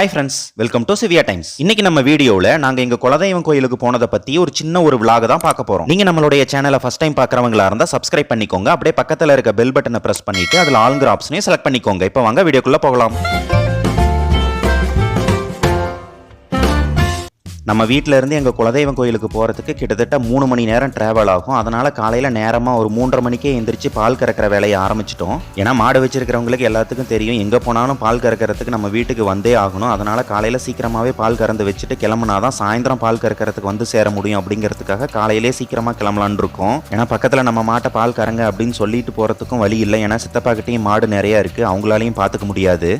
Hi friends welcome to Siviya times இன்னைக்கு நம்ம வீடியோவில் நாங்கள் எங்கள் குலதெய்வம் கோயிலுக்கு போனதை பற்றி ஒரு சின்ன ஒரு விலாக தான் பார்க்க போகிறோம் நீங்கள் நம்மளுடைய சேனலை ஃபஸ்ட் டைம் பார்க்குறவங்களா இருந்தால் சப்ஸ்கிரைப் பண்ணிக்கோங்க. அப்படியே பக்கத்தில் இருக்க பெல் பட்டனை ப்ரெஸ் பண்ணிட்டு அதில் ஆளுங்கிற ஆப்ஷனையும் செலக்ட் பண்ணிக்கோங்க. இப்போ வாங்க வீடியோக்குள்ளே போகலாம். நம்ம வீட்டிலேருந்து எங்கள் குலதெய்வம் கோயிலுக்கு போகிறதுக்கு கிட்டத்தட்ட மூணு மணி நேரம் ட்ராவல் ஆகும். அதனால் காலையில் நேரமாக ஒரு மூன்றரை மணிக்கே எந்திரிச்சு பால் கறக்கிற வேலையை ஆரம்பிச்சிட்டோம். ஏன்னா மாடு வச்சிருக்கிறவங்களுக்கு எல்லாத்துக்கும் தெரியும் எங்கே போனாலும் பால் கறக்கிறதுக்கு நம்ம வீட்டுக்கு வந்தே ஆகணும். அதனால் காலையில் சீக்கிரமாகவே பால் கறந்து வச்சுட்டு கிளம்புனா தான் சாயந்தரம் பால் கறக்கிறதுக்கு வந்து சேர முடியும் அப்படிங்கிறதுக்காக காலையிலே சீக்கிரமாக கிளம்பலான் இருக்கோம். ஏன்னா பக்கத்தில் நம்ம மாட்டை பால் கறங்க அப்படின்னு சொல்லிட்டு போகிறதுக்கும் வழி இல்லை. ஏன்னா சித்தப்பாக்கிட்டையும் மாடு நிறையா இருக்குது அவங்களாலையும் பார்த்துக்க முடியாது.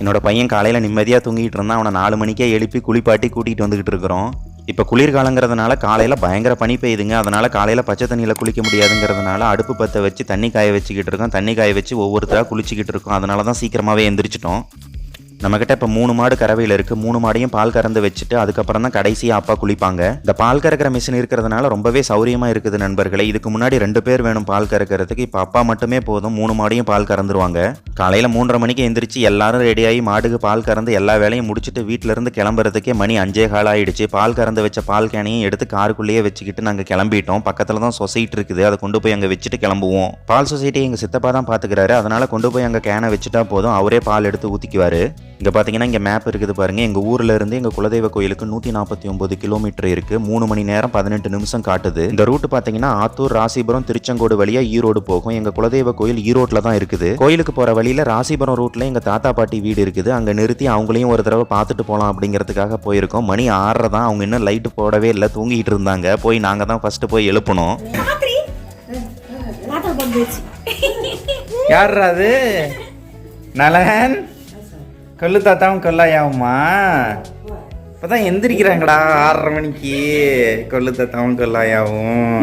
என்னோட பையன் காலையில் நிம்மதியாக தூங்கிட்டு இருந்தான். அவனை நாலு மணிக்கே எழுப்பி குளிப்பாட்டி கூட்டிகிட்டு வந்துக்கிட்டு இருக்கிறோம். இப்போ குளிர்காலங்கிறதுனால காலையில் பயங்கர பனி பெய்யுதுங்க. அதனால் காலையில் பச்சை தண்ணியில் குளிக்க முடியாதுங்கிறதுனால அடுப்பு பற்ற வச்சு தண்ணி காய வச்சுக்கிட்டு இருக்கோம். தண்ணி காய வச்சு ஒவ்வொருத்தராக குளிச்சிக்கிட்டு இருக்கோம். அதனால தான் சீக்கிரமாகவே எந்திரிச்சிட்டோம். நம்மக்கிட்ட இப்போ மூணு மாடு கறவையில் இருக்குது மூணு மாடையும் பால் கறந்து வச்சுட்டு அதுக்கப்புறம் தான் கடைசியாக அப்பா குளிப்பாங்க. இந்த பால் கறக்கிற மிஷின் இருக்கிறதுனால ரொம்பவே சௌரியமாக இருக்குது நண்பர்களே. இதுக்கு முன்னாடி ரெண்டு பேர் வேணும் பால் கறக்கிறதுக்கு. இப்போ அப்பா மட்டுமே போதும். மூணு மாடையும் பால் கறந்துருவாங்க. காலையில் மூன்றரை மணிக்கு எந்திரிச்சு எல்லாரும் ரெடியாகி மாடுக்கு பால் கறந்து எல்லா வேலையும் முடிச்சுட்டு வீட்ல இருந்து கிளம்புறதுக்கே மணி அஞ்சே கால் ஆயிடுச்சு. பால் கறந்து வச்ச பால் கேனையும் எடுத்து காருக்குள்ளேயே வச்சுக்கிட்டு நாங்கள் கிளம்பிட்டோம். பக்கத்தில் தான் சொசைட்டி இருக்குது. அதை கொண்டு போய் அங்கே வச்சுட்டு கிளம்புவோம். பால் சொசைட்டி எங்கள் சித்தப்பா தான் பார்த்துக்கிறாரு அதனால கொண்டு போய் அங்கே கேனை வச்சுட்டா போதும். அவரே பால் எடுத்து ஊற்றிக்குவார் இங்கே பார்த்தீங்கன்னா இங்கே மேப் இருக்குது பாருங்கள் எங்கள் ஊரில் இருந்து எங்கள் குலதெய்வ கோயிலுக்கு நூற்றி நாற்பத்தி ஒம்பது கிலோமீட்டர் இருக்குது மூணு மணி நேரம் பதினெட்டு நிமிஷம் காட்டுது. இந்த ரூட் பார்த்தீங்கன்னா ஆத்தூர் ராசிபுரம் திருச்செங்கோடு வழியாக ஈரோடு போகும். எங்கள் குலதெய்வ கோயில் ஈரோட்டில் தான் இருக்குது. கோயிலுக்கு போகிற வழியில் ராசிபுரம் ரூட்டில் எங்கள் தாத்தா பாட்டி வீடு இருக்குது. அங்கே நிறுத்தி அவங்களையும் ஒரு தடவை பார்த்துட்டு போகலாம் அப்படிங்கிறதுக்காக போயிருக்கோம். மணி ஆறரை தான். அவங்க இன்னும் லைட்டு போடவே இல்லை. தூங்கிட்டு இருந்தாங்க. போய் நாங்கள் தான் ஃபஸ்ட்டு போய் எழுப்பணும். யார்ரா அது? நலன். கொல்லு தாத்தாவும் கொல்லாயாவுமா? இப்பதான் எந்திரிக்கிறாங்கடா ஆறரை மணிக்கு. கொல்லு தாத்தாவும் கொல்லாயாவும்.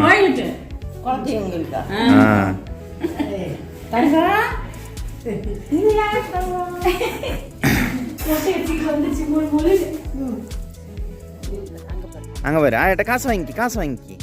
அங்க பாரு. ஆ, என்கிட்ட காசு வாங்கி காசு வாங்கி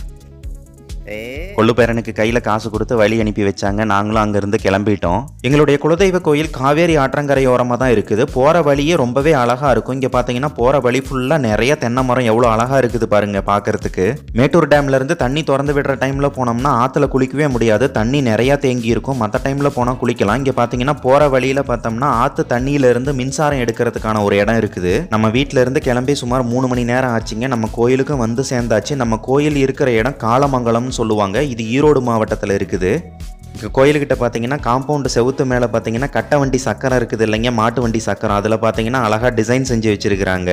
கொள்ளுப்பேரனுக்கு கையில் காசு கொடுத்து வழி அனுப்பி வச்சாங்க. நாங்களும் அங்கேருந்து கிளம்பிட்டோம். எங்களுடைய குலதெய்வ கோயில் காவேரி ஆற்றங்கரையோரமாக தான் இருக்குது. போகிற வழியே ரொம்பவே அழகாக இருக்கும். இங்கே பார்த்தீங்கன்னா போகிற வழி ஃபுல்லாக நிறைய தென்னை மரம் எவ்வளோ அழகாக இருக்குது பாருங்க பார்க்கறதுக்கு மேட்டூர் டேம்ல இருந்து தண்ணி திறந்து விடுற டைமில் போனோம்னா ஆற்றுல குளிக்கவே முடியாது. தண்ணி நிறையா தேங்கி இருக்கும். மற்ற டைமில் போனால் குளிக்கலாம். இங்கே பார்த்தீங்கன்னா போகிற வழியில் பார்த்தோம்னா ஆற்று தண்ணியிலேருந்து மின்சாரம் எடுக்கிறதுக்கான ஒரு இடம் இருக்குது. நம்ம வீட்டிலேருந்து கிளம்பி சுமார் மூணு மணி நேரம் ஆச்சுங்க. நம்ம கோயிலுக்கும் வந்து சேர்ந்தாச்சு. நம்ம கோயில் இருக்கிற இடம் காலமங்கலம் சொல்லுவாங்க. இது ஈரோடு மாவட்டத்தில் இருக்குது. கோயிலுக்கிட்ட பார்த்தீங்கன்னா காம்பவுண்டு செவுத்து மேலே பார்த்தீங்கன்னா கட்டை வண்டி சக்கரம் இருக்குது இல்லைங்க மாட்டு வண்டி சக்கரம். அதில் பார்த்தீங்கன்னா அழகாக டிசைன் செஞ்சு வச்சுருக்கிறாங்க.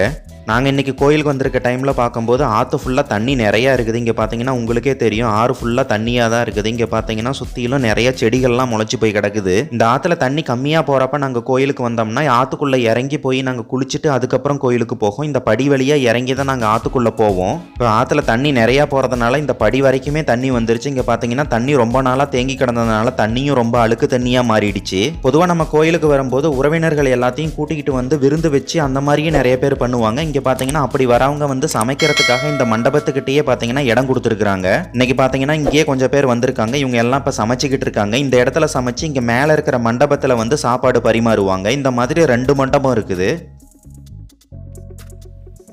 நாங்கள் இன்றைக்கி கோயிலுக்கு வந்திருக்க டைமில் பார்க்கும்போது ஆற்று ஃபுல்லாக தண்ணி நிறையா இருக்குது. இங்கே பார்த்தீங்கன்னா உங்களுக்கே தெரியும் ஆறு ஃபுல்லாக தண்ணியாக தான் இருக்குது. இங்கே பார்த்தீங்கன்னா சுற்றிலும் நிறைய செடிகள்லாம் முளைச்சி போய் கிடக்குது. இந்த ஆற்றுல தண்ணி கம்மியாக போகிறப்ப நாங்கள் கோயிலுக்கு வந்தோம்னா ஆற்றுக்குள்ளே இறங்கி போய் நாங்கள் குளிச்சுட்டு அதுக்கப்புறம் கோயிலுக்கு போகும். இந்த படி வழியாக இறங்கி தான் நாங்கள் ஆற்றுக்குள்ளே போவோம். இப்போ ஆற்றுல தண்ணி நிறையா போகிறதுனால இந்த படி வரைக்குமே தண்ணி வந்துருச்சு. இங்கே பார்த்தீங்கன்னா தண்ணி ரொம்ப நாளாக தேங்கி கிடந்தது கிடந்ததுனால தண்ணியும் ரொம்ப அழுக்கு தண்ணியாக மாறிடுச்சு. பொதுவாக நம்ம கோயிலுக்கு வரும்போது உறவினர்கள் எல்லாத்தையும் கூட்டிக்கிட்டு வந்து விருந்து வச்சு அந்த மாதிரியே நிறைய பேர் பண்ணுவாங்க. இங்கே பார்த்தீங்கன்னா அப்படி வரவங்க வந்து சமைக்கிறதுக்காக இந்த மண்டபத்துக்கிட்டேயே பார்த்தீங்கன்னா இடம் கொடுத்துருக்குறாங்க. இன்னைக்கு பார்த்தீங்கன்னா இங்கேயே கொஞ்சம் பேர் வந்திருக்காங்க. இவங்க எல்லாம் இப்போ சமைச்சிக்கிட்டு இருக்காங்க. இந்த இடத்துல சமைச்சு இங்கே மேலே இருக்கிற மண்டபத்தில் வந்து சாப்பாடு பரிமாறுவாங்க. இந்த மாதிரி ரெண்டு மண்டபம் இருக்குது.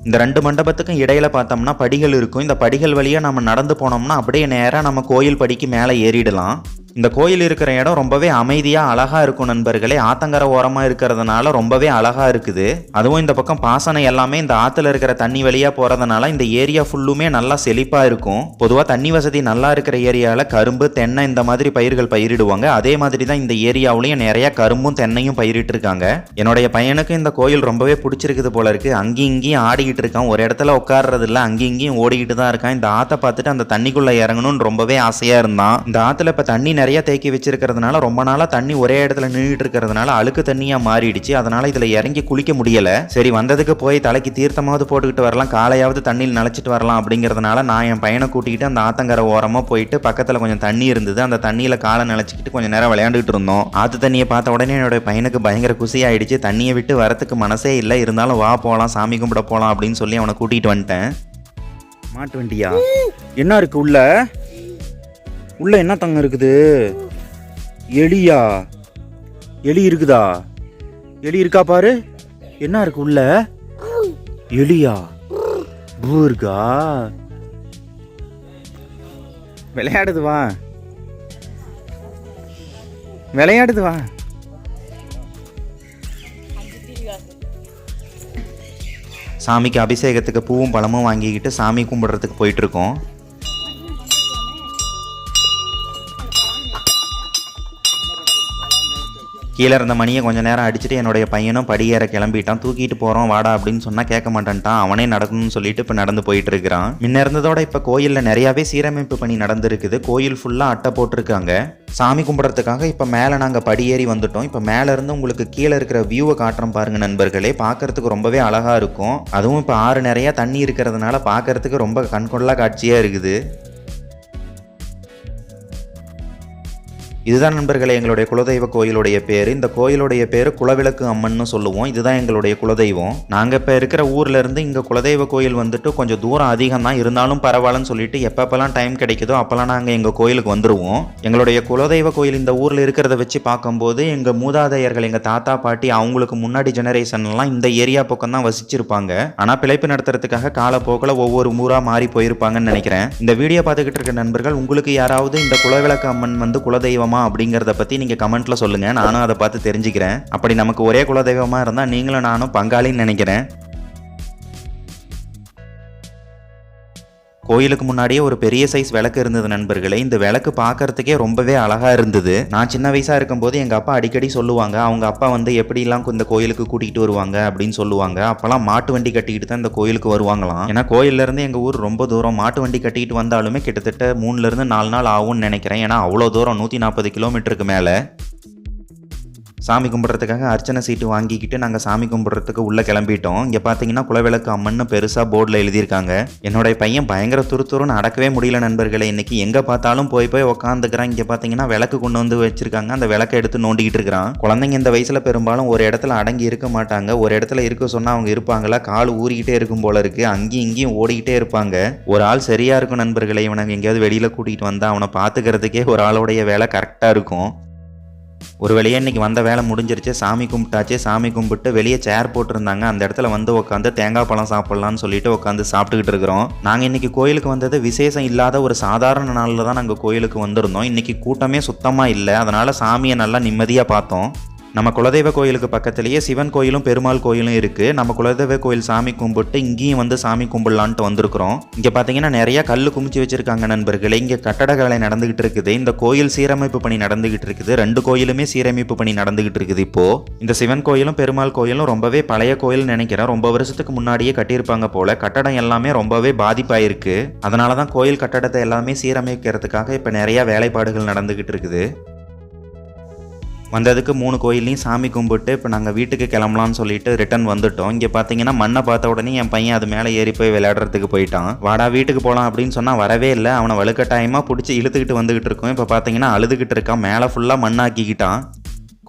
இந்த ரெண்டு மண்டபத்துக்கும் இடையில பார்த்தோம்னா படிகள் இருக்கும். இந்த படிகள் வழியாக நம்ம நடந்து போனோம்னா அப்படியே நேராக நம்ம கோயில் படிக்கு மேலே ஏறிடலாம். இந்த கோயில் இருக்கிற இடம் ரொம்பவே அமைதியாக அழகாக இருக்கும் நண்பர்களே. ஆத்தங்கர ஓரமாக இருக்கிறதுனால ரொம்பவே அழகாக இருக்குது. அதுவும் இந்த பக்கம் பாசனம் எல்லாமே இந்த ஆற்றுல இருக்கிற தண்ணி வழியாக போகிறதுனால இந்த ஏரியா ஃபுல்லுமே நல்லா செழிப்பாக இருக்கும். பொதுவாக தண்ணி வசதி நல்லா இருக்கிற ஏரியாவில் கரும்பு தென்னை இந்த மாதிரி பயிர்கள் பயிரிடுவாங்க. அதே மாதிரி தான் இந்த ஏரியாவிலையும் நிறைய கரும்பும் தென்னையும் பயிரிட்டு இருக்காங்க. என்னுடைய பையனுக்கு இந்த கோயில் ரொம்பவே பிடிச்சிருக்குது போல இருக்கு. அங்கேயும் இங்கேயும் ஆடிக்கிட்டு இருக்கான். ஒரு இடத்துல உட்கார்றது இல்லை அங்கேயும் இங்கேயும் ஓடிக்கிட்டு தான் இருக்கான். இந்த ஆத்தை பார்த்துட்டு அந்த தண்ணிக்குள்ளே இறங்கணும்னு ரொம்பவே ஆசையாக இருந்தான். இந்த ஆற்றுல இப்போ தண்ணி நிறைய தேக்கி வச்சிருக்கிறதுனால ரொம்ப நாளா தண்ணி ஒரே இடத்துல நின்றுட்டு இருக்கிறதுனால அழுக்கு தண்ணியா மாறிடுச்சு. அதனால இதுல இறங்கி குளிக்க முடியல. சரி வந்ததுக்கு போய் தலைக்கு தீர்த்தமாவது போட்டுக்கிட்டு வரலாம். காலையாவது தண்ணியில் நினைச்சிட்டு வரலாம் அப்படிங்கிறதுனால நான் என் பையனை கூட்டிக்கிட்டு அந்த ஆத்தங்கரை ஓரமா போயிட்டு பக்கத்துல கொஞ்சம் தண்ணி இருந்தது. அந்த தண்ணியில காலை நினைச்சிக்கிட்டு கொஞ்சம் நேரம் விளையாண்டுட்டு இருந்தோம். ஆத்து தண்ணியை பார்த்த உடனே என்னோட பையனுக்கு பயங்கர குசி ஆயிடுச்சு தண்ணியை விட்டு வரத்துக்கு மனசே இல்லை. இருந்தாலும் வா போகலாம் சாமி கும்பிட போகலாம் அப்படின்னு சொல்லி அவனை கூட்டிகிட்டு வந்துட்டேன். மாட்டு வண்டியா? என்ன இருக்கு உள்ள? உள்ளே என்ன தங்கம் இருக்குது? எலியா? எலி இருக்குதா? எலி இருக்கா பாரு. என்ன இருக்கு உள்ள? எலியா? பூர்கா விளையாடுது வா. விளையாடுது வா. சாமிக்கு அபிஷேகத்துக்கு பூவும் பழமும் வாங்கிக்கிட்டு சாமி கும்பிடுறதுக்கு போயிட்டு கீழே இருந்த மணியை கொஞ்சம் நேரம் அடிச்சுட்டு என்னுடைய பையனும் படியேற கிளம்பிட்டான். தூக்கிட்டு போகிறோம் வாடா அப்படின்னு சொன்னால் கேட்க மாட்டேன்ட்டான். அவனே நடக்கணும்னு சொல்லிட்டு இப்போ நடந்து போயிட்டு இருக்கிறான் முன்ன இருந்ததோட இப்போ கோயிலில் நிறையாவே சீரமைப்பு பணி நடந்திருக்குது. கோயில் ஃபுல்லாக அட்டை போட்டிருக்காங்க. சாமி கும்பிட்றதுக்காக இப்போ மேலே நாங்கள் படியேறி வந்துட்டோம். இப்போ மேலேருந்து உங்களுக்கு கீழே இருக்கிற வியூவை காட்டுறோம் பாருங்க நண்பர்களே. பார்க்கறதுக்கு ரொம்பவே அழகாக இருக்கும். அதுவும் இப்போ ஆறு நிறையா தண்ணி இருக்கிறதுனால பார்க்கறதுக்கு ரொம்ப கண்கொள்ளா காட்சியாக இருக்குது. இதுதான் நண்பர்களே எங்களுடைய குலதெய்வ கோயிலுடைய பேர். இந்த கோயிலுடைய பேர் குலவிளக்கு அம்மன்னு சொல்லுவோம். இதுதான் எங்களுடைய குலதெய்வம். நாங்கள் இப்போ இருக்கிற ஊர்ல இருந்து இங்கே குலதெய்வ கோயில் வந்துட்டு கொஞ்சம் தூரம் அதிகம் தான். இருந்தாலும் பரவாயில்லன்னு சொல்லிட்டு எப்பப்பெல்லாம் டைம் கிடைக்குதோ அப்போல்லாம் நாங்கள் எங்கள் கோயிலுக்கு வந்துடுவோம் எங்களுடைய குலதெய்வ கோயில் இந்த ஊரில் இருக்கிறத வச்சு பார்க்கும்போது எங்கள் மூதாதையர்கள் எங்கள் தாத்தா பாட்டி அவங்களுக்கு முன்னாடி ஜெனரேஷன்லாம் இந்த ஏரியா பக்கம் தான் வசிச்சிருப்பாங்க. ஆனால் பிழைப்பு நடத்துறதுக்காக காலப்போக்கில் ஒவ்வொரு ஊராக மாறி போயிருப்பாங்கன்னு நினைக்கிறேன். இந்த வீடியோ பார்த்துக்கிட்டு இருக்க நண்பர்கள் உங்களுக்கு யாராவது இந்த குலவிளக்கு அம்மன் வந்து குலதெய்வம் அப்படிங்கிறத பற்றி நீங்கள் கமெண்ட்ல சொல்லுங்கள் நானும் அதை பார்த்து தெரிஞ்சுக்கிறேன். அப்படி நமக்கு ஒரே குலதெய்வமாக இருந்தால் நீங்களும் நானும் பங்காளின்னு நினைக்கிறேன். கோயிலுக்கு முன்னாடியே ஒரு பெரிய சைஸ் விளக்கு இருந்தது நண்பர்களே. இந்த விளக்கு பார்க்கறதுக்கே ரொம்பவே அழகா இருந்தது. நான் சின்ன வயசா இருக்கும்போது எங்க அப்பா அடிக்கடி சொல்லுவாங்க அவங்க அப்பா வந்து எப்படிலாம் இந்த கோயிலுக்கு கூட்டிகிட்டு வருவாங்க? அப்படின்னு சொல்லுவாங்க. அப்பெல்லாம் மாட்டு வண்டி கட்டிக்கிட்டு தான் இந்த கோயிலுக்கு வருவாங்களாம். ஏன்னா கோயில்ல இருந்து எங்க ஊர் ரொம்ப தூரம். மாட்டு வண்டி கட்டிக்கிட்டு வந்தாலுமே கிட்டத்தட்ட மூணுல இருந்து நாலு நாள் ஆகும்னு நினைக்கிறேன். ஏன்னா அவ்வளோ தூரம் நூற்றி நாற்பது கிலோமீட்டருக்கு மேலே. சாமி கும்பிட்றதுக்காக அர்ச்சனை சீட்டு வாங்கிக்கிட்டு நாங்கள் சாமி கும்பிட்றதுக்கு உள்ளே கிளம்பிட்டோம். இங்கே பார்த்தீங்கன்னா குலவிளக்கு அம்மன்னு பெருசாக போர்டில் எழுதியிருக்காங்க. என்னுடைய பையன் பயங்கர துருத்துருன்னு அடக்கவே முடியல நண்பர்களே. இன்றைக்கி எங்கே பார்த்தாலும் போய் போய் உக்காந்துக்கிறான். இங்கே பார்த்தீங்கன்னா விளக்கு கொண்டு வந்து வச்சிருக்காங்க. அந்த விளக்கை எடுத்து நோண்டிக்கிட்டு இருக்கிறான். குழந்தைங்க இந்த வயசில் பெரும்பாலும் ஒரு இடத்துல அடங்கி இருக்க மாட்டாங்க. ஒரு இடத்துல இருக்க சொன்னால் அவங்க இருப்பாங்களா? கால் ஊறிக்கிட்டே இருக்கும் போல இருக்கு. அங்கேயும் இங்கேயும் ஓடிக்கிட்டே இருப்பாங்க. ஒரு ஆள் சரியாக இருக்கும் நண்பர்களே. இவனை எங்கேயாவது வெளியில் கூட்டிகிட்டு வந்தால் அவனை பார்த்துக்கிறதுக்கே ஒரு ஆளுடைய வேலை கரெக்டாக இருக்கும். ஒரு வழியா இன்றைக்கி வந்த வேலை முடிஞ்சிருச்சு சாமி கும்பிட்டாச்சு சாமி கும்பிட்டு வெளியே சேர் போட்டிருந்தாங்க. அந்த இடத்துல வந்து உட்காந்து தேங்காய் பழம் சாப்பிட்லான்னு சொல்லிட்டு உட்காந்து சாப்பிட்டுக்கிட்டு இருக்கிறோம். நாங்கள் இன்றைக்கி கோயிலுக்கு வந்தது விசேஷம் இல்லாத ஒரு சாதாரண நாளில் தான் நாங்கள் கோயிலுக்கு வந்திருந்தோம். இன்றைக்கி கூட்டமே சுத்தமாக இல்லை. அதனால் சாமியை நல்லா நிம்மதியாக பார்த்தோம். நம்ம குலதெய்வ கோயிலுக்கு பக்கத்துலேயே சிவன் கோயிலும் பெருமாள் கோயிலும் இருக்குது நம்ம குலதெய்வ கோயில் சாமி கும்பிட்டு இங்கேயும் வந்து சாமி கும்பிடலான்ட்டு வந்திருக்கிறோம். இங்கே பார்த்தீங்கன்னா நிறையா கல் குமிச்சு வச்சிருக்காங்க நண்பர்களே. இங்கே கட்டட வேலை நடந்துகிட்டு இருக்குது. இந்த கோயில் சீரமைப்பு பணி நடந்துகிட்டு இருக்குது. ரெண்டு கோயிலுமே சீரமைப்பு பணி நடந்துகிட்டு இருக்குது இப்போது இந்த சிவன் கோயிலும் பெருமாள் கோயிலும் ரொம்பவே பழைய கோயில் நினைக்கிறேன். ரொம்ப வருஷத்துக்கு முன்னாடியே கட்டியிருப்பாங்க போல. கட்டடம் எல்லாமே ரொம்பவே பாதிப்பாயிருக்கு. அதனால தான் கோயில் கட்டடத்தை எல்லாமே சீரமைக்கிறதுக்காக இப்போ நிறையா வேலைப்பாடுகள் நடந்துகிட்டு இருக்குது. வந்ததுக்கு மூணு கோயிலையும் சாமி கும்பிட்டு இப்போ நாங்கள் வீட்டுக்கு கிளம்பலாம்னு சொல்லிட்டு ரிட்டர்ன் வந்துட்டோம். இங்கே பார்த்தீங்கன்னா மண்ணை பார்த்த உடனே என் பையன் அது மேலே ஏறி போய் விளையாடுறதுக்கு போயிட்டான். வாடா வீட்டுக்கு போகலாம் அப்படின்னு சொன்னால் வரவே இல்லை. அவனை வலுக்கட்டாயமாக பிடிச்சி இழுத்துக்கிட்டு வந்துக்கிட்டு இருக்கோம். இப்போ பார்த்தீங்கன்னா அழுதுகிட்டு இருக்கான். மேலே ஃபுல்லாக மண்ணாக்கிக்கிட்டான்.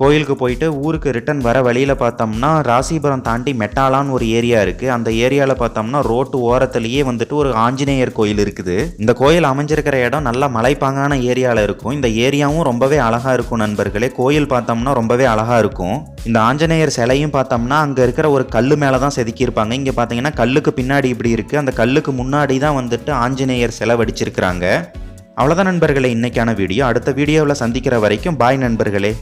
கோயிலுக்கு போயிட்டு ஊருக்கு ரிட்டன் வர வழியில் பார்த்தோம்னா ராசிபுரம் தாண்டி மெட்டாலான்னு ஒரு ஏரியா இருக்குது அந்த ஏரியாவில் பார்த்தோம்னா ரோட்டு ஓரத்துலேயே வந்துட்டு ஒரு ஆஞ்சநேயர் கோயில் இருக்குது. இந்த கோயில் அமைஞ்சிருக்கிற இடம் நல்லா மலைப்பாங்கான ஏரியாவில் இருக்கும். இந்த ஏரியாவும் ரொம்பவே அழகாக இருக்கும் நண்பர்களே. கோயில் பார்த்தோம்னா ரொம்பவே அழகாக இருக்கும். இந்த ஆஞ்சநேயர் சிலையும் பார்த்தோம்னா அங்கே இருக்கிற ஒரு கல் மேலே தான் செதுக்கியிருப்பாங்க. இங்கே பார்த்தீங்கன்னா கல்லுக்கு பின்னாடி இப்படி இருக்குது அந்த கல்லுக்கு முன்னாடி தான் வந்துட்டு ஆஞ்சநேயர் சிலை வடிச்சிருக்கிறாங்க. அவ்வளோதான் நண்பர்களே இன்னைக்கான வீடியோ. அடுத்த வீடியோவில் சந்திக்கிற வரைக்கும் பாய் நண்பர்களே.